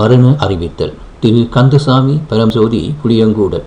மரண அறிவித்தல். திரு. கந்தசாமி பரம்சோதி புளியங்கூடல்.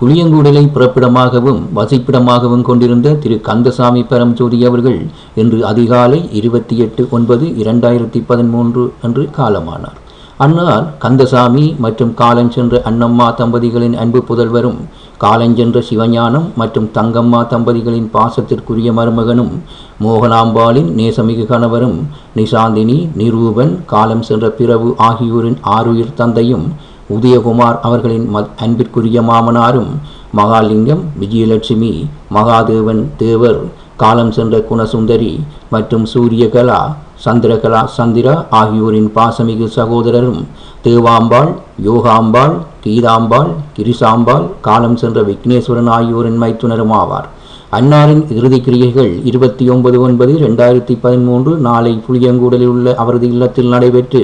புளியங்கூடலை புறப்பிடமாகவும் வசிப்பிடமாகவும் கொண்டிருந்த திரு. கந்தசாமி பரம்ஜோதி அவர்கள் இன்று அதிகாலை இருபத்தி எட்டு ஒன்பது இரண்டாயிரத்தி பதிமூன்று அன்று காலமானார். அன்னால் கந்தசாமி மற்றும் காலஞ்சென்ற அன்னம்மா தம்பதிகளின் அன்பு புதல்வரும் காலஞ்சென்ற சிவஞானம் மற்றும் தங்கம்மா தம்பதிகளின் பாசத்திற்குரிய மருமகனும் மோகனாம்பாளின் நேசமிகு கணவரும் நிசாந்தினி நிரூபன் காலம் சென்ற பிறவு ஆகியோரின் ஆறுயிர் தந்தையும் உதயகுமார் அவர்களின் ம அன்பிற்குரிய மாமனாரும் மகாலிங்கம் விஜயலட்சுமி மகாதேவன் தேவர் காலம் சென்ற குணசுந்தரி மற்றும் சூரியகலா சந்திரகலா சந்திரா ஆகியோரின் பாசமிகு சகோதரரும் தேவாம்பாள் யோகாம்பாள் கீதாம்பாள் கிரிசாம்பாள் காலம் சென்ற விக்னேஸ்வரன் ஆகியோரின் மைத்துனரும் ஆவார் அன்னாரின் இறுதி கிரியைகள் இருபத்தி ஒன்பது ஒன்பது ரெண்டாயிரத்தி பதிமூன்று நாளை புளியங்கூடலில் உள்ள அவரது இல்லத்தில் நடைபெற்று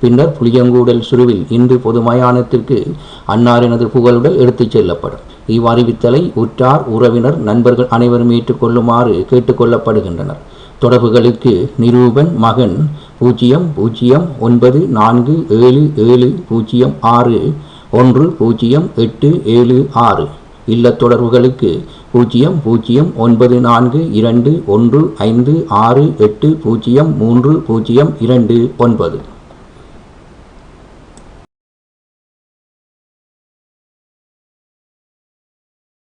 பின்னர் புளியங்கூடல் சுருவில் இன்று பொது மயானத்திற்கு அன்னாரினது புகழுடல் எடுத்துச் செல்லப்படும். இவ்வறிவித்தலை உற்றார் உறவினர் நண்பர்கள் அனைவரும் ஏற்றுக்கொள்ளுமாறு கேட்டுக்கொள்ளப்படுகின்றனர் தொடர்புகளுக்கு நிரூபன் மகன் பூஜ்ஜியம் பூஜ்ஜியம் ஒன்பது நான்கு ஏழு ஏழு பூஜ்ஜியம் ஆறு ஒன்று பூஜ்ஜியம் எட்டு ஏழு ஆறு. இல்லத் தொடர்புகளுக்கு பூஜ்ஜியம் பூஜ்ஜியம் ஒன்பது நான்கு இரண்டு ஒன்று ஐந்து ஆறு எட்டு பூஜ்ஜியம் மூன்று பூஜ்ஜியம் இரண்டு ஒன்பது.